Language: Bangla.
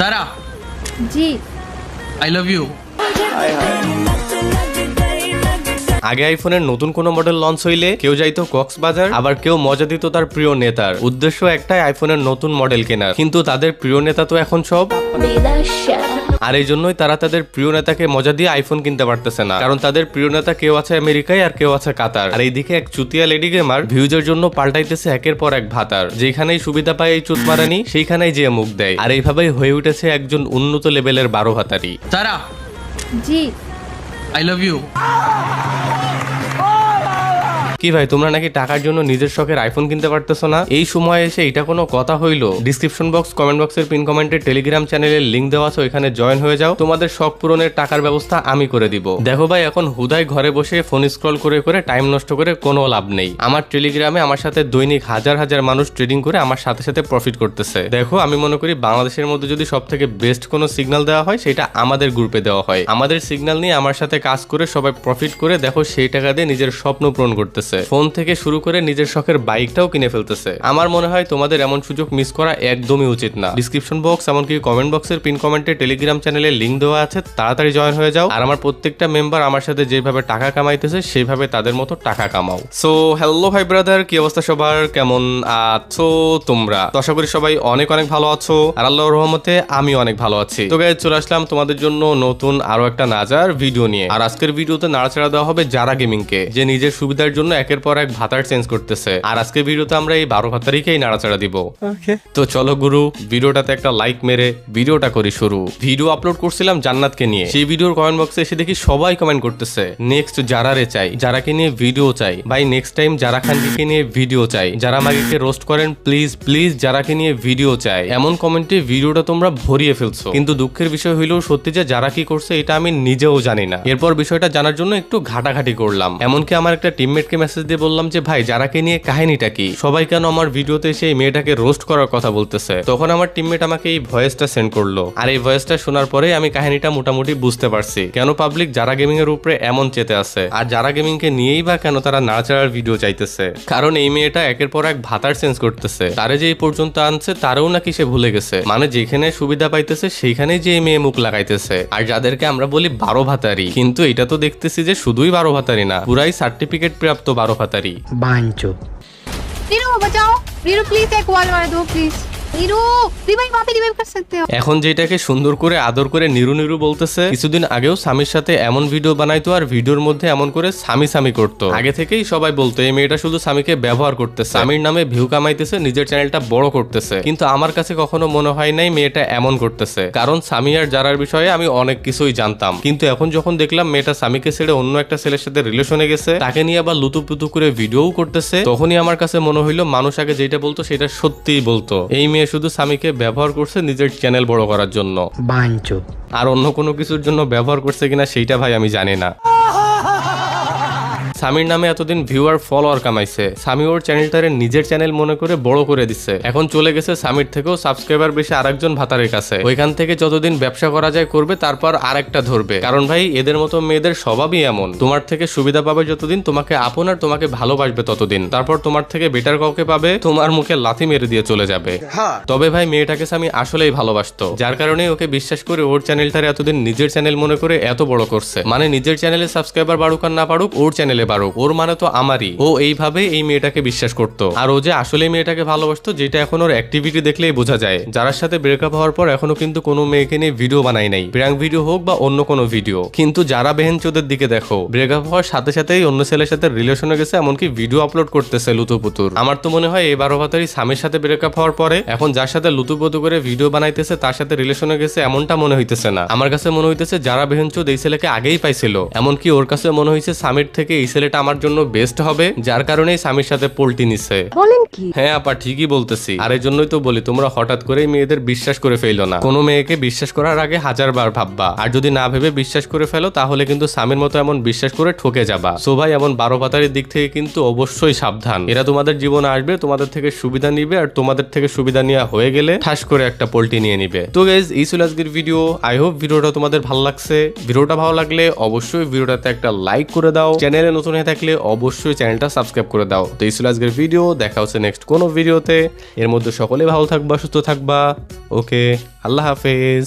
তারা জি। আই লাভ ইউ আগে আইফোনের নতুন কোনো মডেল লঞ্চ হইলে কেউ যাইতো কক্সবাজার আবার কেউ মজা দিত তার প্রিয় নেতার। উদ্দেশ্য একটাই আইফোনের নতুন মডেল কেনার। কিন্তু তাদের প্রিয় নেতা তো এখন সব আর এই জন্যই তারা তাদের প্রিয় নেতাকে মজা দিয়ে আইফোন কিনতে পারতেছে না। কারণ তাদের প্রিয় নেতা কেউ আছে আমেরিকায় আর কেউ আছে কাতার। আর এইদিকে এক চুতিয়া লেডি গেমার ভিউজের জন্য পাল্টাইতেছে একের পর এক ভাতার। যেখানেই সুবিধা পায় এই চুতমারানি সেইখানেই যে মুখ দেয়। আর এইভাবেই হয়ে উঠেছে একজন উন্নত লেভেলের বারো ভাতারি। তারা জি। আই লাভ ইউ কি ভাই, তোমরা নাকি টাকার জন্য নিজের শখের আইফোন কিনতে পারতেছো না? এই সময় এসে এটা কোনো কথা হইল? ডিসক্রিপশন বক্স কমেন্ট বক্সের পিন কমেন্টে টেলিগ্রাম চ্যানেলের লিঙ্ক দেওয়া আছে, ওইখানে জয়েন হয়ে যাও। তোমাদের শখ পূরণের টাকার ব্যবস্থা আমি করে দিব। দেখো ভাই, এখন হুদায় ঘরে বসে ফোন স্ক্রল করে করে টাইম নষ্ট করে কোনো লাভ নেই। আমার টেলিগ্রামে আমার সাথে দৈনিক হাজার হাজার মানুষ ট্রেডিং করে আমার সাথে সাথে প্রফিট করতেছে। দেখো, আমি মনে করি বাংলাদেশের মধ্যে যদি সব থেকে বেস্ট কোনো সিগন্যাল দেওয়া হয়, সেটা আমাদের গ্রুপে দেওয়া হয়। আমাদের সিগন্যাল নিয়ে আমার সাথে কাজ করে সবাই প্রফিট করে দেখো সেই টাকা দিয়ে নিজের স্বপ্ন পূরণ করতেছে। ফোন থেকে শুরু করে নিজের শখের বাইকটাও কিনে ফেলতেছে। আমার মনে হয় তোমাদের এমন সুযোগ মিস করা একদমই উচিত না। ডিসক্রিপশন বক্স এমনকি কমেন্ট বক্সের পিন কমেন্টে টেলিগ্রাম চ্যানেলে লিঙ্ক দেওয়া আছে। তাড়াতাড়ি জয়েন হয়ে যাও। আর আমার প্রত্যেকটা মেম্বার আমার সাথে যেভাবে টাকা কামাইতেছে, সেভাবে তাদের মতো টাকা কামাও। সো হ্যালো ভাই ব্রাদার কি অবস্থা সবার? কেমন আছো তোমরা? আশা করি সবাই অনেক অনেক ভালো আছো। আর আল্লাহর রহমতে আমি অনেক ভালো আছি। তো গাইজ চলে আসলাম তোমাদের জন্য নতুন আরও একটা নাজার ভিডিও নিয়ে। আর আজকের ভিডিওতে নাড়াচাড়া দেওয়া হবে যারা গেমিং কে, যে নিজের সুবিধার জন্য একের পর এক ভাতার চেঞ্জ করতেছে। আর আজকের ভিডিওতে আমরা এই বারো ভাতারিকেই নাড়াচাড়া দিব। তো চলো গুরু ভিডিওটাতে একটা লাইক মেরে ভিডিওটা করি শুরু। ভিডিও আপলোড করছিলাম জান্নাতকে নিয়ে। সেই ভিডিওর কমেন্ট বক্সে এসে দেখি সবাই কমেন্ট করতেছে। নেক্সট যারারে চাই যারাকে নিয়ে ভিডিও চাই। ভাই নেক্সট টাইম যারা খানকে নিয়ে ভিডিও চাই। যারা মাগিকে রোস্ট করেন প্লিজ প্লিজ যারাকে নিয়ে ভিডিও চাই। এমন কমেন্টে ভিডিওটা তোমরা ভরিয়ে ফেলছো। কিন্তু দুঃখের বিষয় হইলেও সত্যি যে যারা কি করছে এটা আমি নিজেও জানি না। এরপর বিষয়টা জানার জন্য একটু ঘাটাঘাটি করলাম। এমনকি আমার একটা টিমমেটকে মেসেজ দিয়ে বললাম যে, ভাই যারাকে নিয়ে কাহিনীটা কি? সবাই কেন আমার ভিডিওতে সেই মেয়েটাকে রোস্ট করার কথা বলতেছে? তখন আমার টিমমেট আমাকে এই ভয়েসটা সেন্ড করল। আর এই ভয়েসটা শোনার পরে আমি কাহিনীটা মোটামুটি বুঝতে পারছি। কেন পাবলিক যারা গেমিং এর উপরে এমন চেতে আছে? আর যারা গেমিং কে নিয়েই বা কেন তারা নাড়াচাড়ার ভিডিও চাইতেছে? কারণ এই মেয়েটা একের পর এক ভাতার চেঞ্জ করতেছে। তারে যে এই পর্যন্ত আনছে, তারও নাকি সে ভুলে গেছে। মানে যেখানে সুবিধা পাইতেছে, সেইখানেই যে মেয়ে মুখ লাগাইতেছে। আর যাদেরকে আমরা বলি বারো ভাতারি, কিন্তু এটা তো দেখতেছি যে শুধুই বারো ভাতারি না, পুরাই সার্টিফিকেট প্রাপ্ত बारो फतरी बांचो। नीरू बचाओ। नीरू प्लीज़ एक वाल मार दो प्लीज़ नीरू रिवाइव वहाँ पे रिवाइव कर सकते हो এখন যেটাকে সুন্দর করে আদর করে নিরু নিরু বলতেছে কিছুদিন আগেও স্বামীর সাথে এমন ভিডিও বানাইতো আর ভিডিওর মধ্যে এমন করে স্বামী স্বামী করতো আগে থেকেই সবাই বলতো এই মেয়েটা শুধু স্বামীকে ব্যবহার করতেছে স্বামীর নামে ভিউ কামাইতেছে নিজের চ্যানেলটা বড় করতেছে কিন্তু আমার কাছে কখনো মনে হয় নাই মেয়েটা এমন করতেছে কারণ স্বামী আর যারার বিষয়ে আমি অনেক কিছুই জানতাম কিন্তু এখন যখন দেখলাম মেয়েটা স্বামীকে ছেড়ে অন্য একটা ছেলের সাথে রিলেশনে গেছে তাকে নিয়ে আবার লুতুপুতু করে ভিডিও করতেছে তখনই আমার কাছে মনে হইলো মানুষ আগে যেটা বলতো সেটা সত্যিই বলতো এই মেয়ে শুধু স্বামীকে ব্যবহার করছে নিজের চ্যানেল বড় করার জন্য। আর অন্য কোনো কিছুর জন্য ব্যবহার করছে কিনা সেইটা ভাই আমি জানি না। স্বামীর নামে এতদিন ভিউয়ার ফলোয়ার কামাইছে। স্বামী ওর চ্যানেলটারে নিজের চ্যানেল মনে করে বড় করে দিচ্ছে এখন চলে গেছে স্বামীর থেকেও সাবস্ক্রাইবার বেশি আরেকজন ভাতারের কাছে। ওইখান থেকে যতদিন ব্যবসা করা যায় করবে তারপর আরেকটা ধরবে। কারণ ভাই এদের মতো মেয়েদের স্বভাবই এমন। তোমার থেকে সুবিধা পাবে যতদিন তোমাকে আপন আর তোমাকে ভালোবাসবে ততদিন। তারপর তোমার থেকে বেটার কাউকে পাবে তোমার মুখে লাথি মেরে দিয়ে চলে যাবে। তবে ভাই মেয়েটাকে স্বামী আসলেই ভালোবাসতো। যার কারণে ওকে বিশ্বাস করে ওর চ্যানেলটারে এতদিন নিজের চ্যানেল মনে করে এত বড় করছে। মানে নিজের চ্যানেলে সাবস্ক্রাইবার বাড়ুক আর না পারুক ওর চ্যানেলে বাড়ুক ওর মানে তো আমারই। ও এইভাবে এই মেয়েটাকে বিশ্বাস করত। আর ও যে আসলে মেয়েটাকে ভালোবাসতো, যেটা এখন ওর অ্যাক্টিভিটি দেখলেই বোঝা যায়। যার সাথে ব্রেকআপ হওয়ার পর এখনও কিন্তু কোনো মেয়েকে নিয়ে ভিডিও বানাই নাই। প্র্যাঙ্ক ভিডিও হোক বা অন্য কোনো ভিডিও কিন্তু যারা বেহেনচোদের দিকে দেখো ব্রেকআপ হওয়ার সাথে সাথেই অন্য ছেলের সাথে রিলেশনে গেছে, এমনকি ভিডিও আপলোড করতেছে লুতুপুতুর আমার তো মনে হয় এই বারো ভাতারি স্বামীর সাথে ব্রেকআপ হওয়ার পরে, এখন যার সাথে লুতুপুতু করে ভিডিও বানাইতেছে, তার সাথে রিলেশনে গেছে, এমনটা মনে হইতেছে না। আমার কাছে মনে হইতেছে যারা বেহেনচোদ এই ছেলেকে আগেই পাইছিল। এমনকি ওর কাছে মনে হয়েছে স্বামীর থেকে এই ছেলেটা আমার জন্য বেস্ট হবে যার কারণেই স্বামীর সাথে পোল্টি নিছে বলেন কি? হ্যাঁ আপা ঠিকই বলতেছি। আর এই জন্যই তো বলি তোমরা হঠাৎ করেই মেয়েদের বিশ্বাস করে ফেলো না। কোনো মেয়েকে বিশ্বাস করার আগে হাজার বার ভাববা। আর যদি না ভেবে বিশ্বাস করে ফেলো তাহলে কিন্তু স্বামীর মতো এমন বিশ্বাস করে ঠকে যাবা। সো ভাই এমন বারো পাতারির দিক থেকে কিন্তু অবশ্যই সাবধান। এরা তোমাদের জীবনে আসবে তোমাদের থেকে সুবিধা নিবে আর তোমাদের থেকে সুবিধা নেওয়া হয়ে গেলে ঠাস করে একটা পোল্টি নিয়ে নিবে। তো গাইজ এই ছিল আজকের ভিডিও আই হোপ ভিডিওটা তোমাদের ভালো লাগছে। ভিডিওটা ভালো লাগলে অবশ্যই ভিডিওটাতে একটা লাইক করে দাও। চ্যানেলে নতুন হয়ে থাকলে অবশ্যই চ্যানেলটা সাবস্ক্রাইব করে দাও। তো এই ছিল আজকের ভিডিও, দেখা হচ্ছে নেক্সট কোনো ভিডিওতে। এর মধ্যে সকলে ভালো থাকবা, সুস্থ থাকবা। ওকে, আল্লাহ হাফেজ।